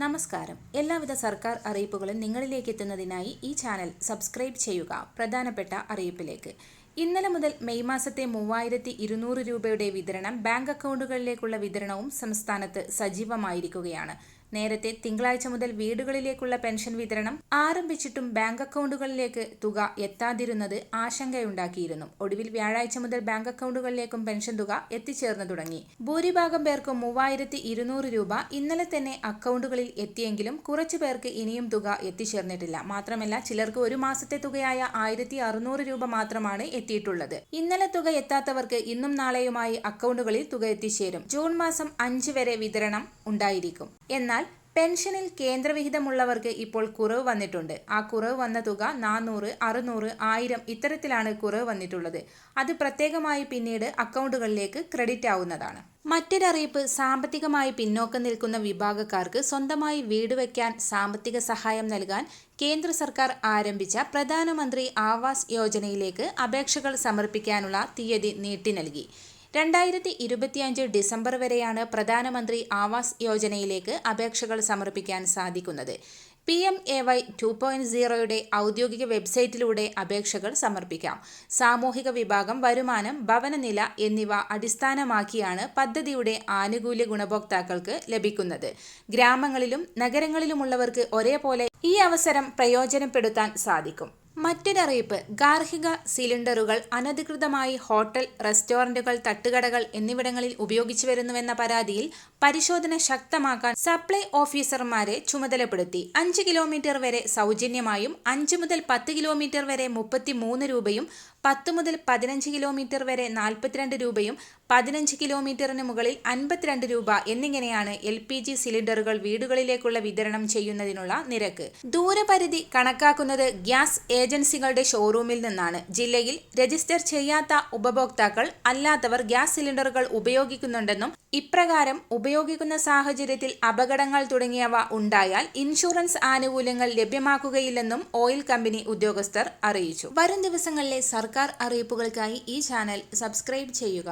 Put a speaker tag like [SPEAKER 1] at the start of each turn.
[SPEAKER 1] നമസ്കാരം. എല്ലാവിധ സർക്കാർ അറിയിപ്പുകളും നിങ്ങളിലേക്ക് എത്തുന്നതിനായി ഈ ചാനൽ സബ്സ്ക്രൈബ് ചെയ്യുക. പ്രധാനപ്പെട്ട അറിയിപ്പിലേക്ക്. ഇന്നലെ മുതൽ മെയ് മാസത്തെ മൂവായിരത്തി ഇരുന്നൂറ് രൂപയുടെ വിതരണം ബാങ്ക് അക്കൗണ്ടുകളിലേക്കുള്ള വിതരണവും സംസ്ഥാനത്ത് സജീവമായിരിക്കുകയാണ്. നേരത്തെ തിങ്കളാഴ്ച മുതൽ വീടുകളിലേക്കുള്ള പെൻഷൻ വിതരണം ആരംഭിച്ചിട്ടും ബാങ്ക് അക്കൗണ്ടുകളിലേക്ക് തുക എത്താതിരുന്നത് ആശങ്കയുണ്ടാക്കിയിരുന്നു. ഒടുവിൽ വ്യാഴാഴ്ച മുതൽ ബാങ്ക് അക്കൗണ്ടുകളിലേക്കും പെൻഷൻ തുക എത്തിച്ചേർന്നു തുടങ്ങി. ഭൂരിഭാഗം പേർക്കും മൂവായിരത്തി ഇരുന്നൂറ് രൂപ ഇന്നലെ തന്നെ അക്കൗണ്ടുകളിൽ എത്തിയെങ്കിലും കുറച്ചു പേർക്ക് ഇനിയും തുക എത്തിച്ചേർന്നിട്ടില്ല. മാത്രമല്ല ചിലർക്ക് ഒരു മാസത്തെ തുകയായ ആയിരത്തി അറുന്നൂറ് രൂപ മാത്രമാണ് എത്തിയിട്ടുള്ളത്. ഇന്നലെ തുക എത്താത്തവർക്ക് ഇന്നും നാളെയുമായി അക്കൗണ്ടുകളിൽ തുക എത്തിച്ചേരും. ജൂൺ മാസം അഞ്ച് വരെ വിതരണം ഉണ്ടായിരിക്കും. എന്നാൽ പെൻഷനിൽ കേന്ദ്രവിഹിതമുള്ളവർക്ക് ഇപ്പോൾ കുറവ് വന്നിട്ടുണ്ട്. ആ കുറവ് വന്ന തുക നാനൂറ് അറുന്നൂറ് ആയിരം ഇത്തരത്തിലാണ് കുറവ് വന്നിട്ടുള്ളത്. അത് പ്രത്യേകമായി പിന്നീട് അക്കൗണ്ടുകളിലേക്ക് ക്രെഡിറ്റ് ആവുന്നതാണ്. മറ്റൊരറിയിപ്പ് സാമ്പത്തികമായി പിന്നോക്കം നിൽക്കുന്ന വിഭാഗക്കാർക്ക് സ്വന്തമായി വീട് വയ്ക്കാൻ സാമ്പത്തിക സഹായം നൽകാൻ കേന്ദ്ര സർക്കാർ ആരംഭിച്ച പ്രധാനമന്ത്രി ആവാസ് യോജനയിലേക്ക് അപേക്ഷകൾ സമർപ്പിക്കാനുള്ള തീയതി നീട്ടി നൽകി. രണ്ടായിരത്തി ഇരുപത്തിയഞ്ച് ഡിസംബർ വരെയാണ് പ്രധാനമന്ത്രി ആവാസ് യോജനയിലേക്ക് അപേക്ഷകൾ സമർപ്പിക്കാൻ സാധിക്കുന്നത്. P M A Y two point സീറോയുടെ ഔദ്യോഗിക വെബ്സൈറ്റിലൂടെ അപേക്ഷകൾ സമർപ്പിക്കാം. സാമൂഹിക വിഭാഗം വരുമാനം ഭവനനില എന്നിവ അടിസ്ഥാനമാക്കിയാണ് പദ്ധതിയുടെ ആനുകൂല്യ ഗുണഭോക്താക്കൾക്ക് ലഭിക്കുന്നത്. ഗ്രാമങ്ങളിലും നഗരങ്ങളിലുമുള്ളവർക്ക് ഒരേപോലെ ഈ അവസരം പ്രയോജനപ്പെടുത്താൻ സാധിക്കും. മറ്റൊരറിയിപ്പ് ഗാർഹിക സിലിണ്ടറുകൾ അനധികൃതമായി ഹോട്ടൽ റെസ്റ്റോറന്റുകൾ തട്ടുകടകൾ എന്നിവിടങ്ങളിൽ ഉപയോഗിച്ചു വരുന്നുവെന്ന പരാതിയിൽ പരിശോധന ശക്തമാക്കാൻ സപ്ലൈ ഓഫീസർമാരെ ചുമതലപ്പെടുത്തി. അഞ്ച് കിലോമീറ്റർ വരെ സൗജന്യമായും അഞ്ച് മുതൽ പത്ത് കിലോമീറ്റർ വരെ മുപ്പത്തി രൂപയും പത്ത് മുതൽ പതിനഞ്ച് കിലോമീറ്റർ വരെ നാൽപ്പത്തിരണ്ട് രൂപയും പതിനഞ്ച് കിലോമീറ്ററിന് മുകളിൽ അൻപത്തിരണ്ട് രൂപ എന്നിങ്ങനെയാണ് എൽ പി ജി സിലിണ്ടറുകൾ വീടുകളിലേക്കുള്ള വിതരണം ചെയ്യുന്നതിനുള്ള നിരക്ക്. ദൂരപരിധി കണക്കാക്കുന്നത് ഗ്യാസ് ഏജൻസികളുടെ ഷോറൂമിൽ നിന്നാണ്. ജില്ലയിൽ രജിസ്റ്റർ ചെയ്യാത്ത ഉപഭോക്താക്കൾ അല്ലാത്തവർ ഗ്യാസ് സിലിണ്ടറുകൾ ഉപയോഗിക്കുന്നുണ്ടെന്നും ഇപ്രകാരം ഉപയോഗിക്കുന്ന സാഹചര്യത്തിൽ അപകടങ്ങൾ തുടങ്ങിയവ ഉണ്ടായാൽ ഇൻഷുറൻസ് ആനുകൂല്യങ്ങൾ ലഭ്യമാക്കുകയില്ലെന്നും ഓയിൽ കമ്പനി ഉദ്യോഗസ്ഥർ അറിയിച്ചു. വരും ദിവസങ്ങളിലെ സർക്കാർ അറിയിപ്പുകൾക്കായി ഈ ചാനൽ സബ്സ്ക്രൈബ് ചെയ്യുക.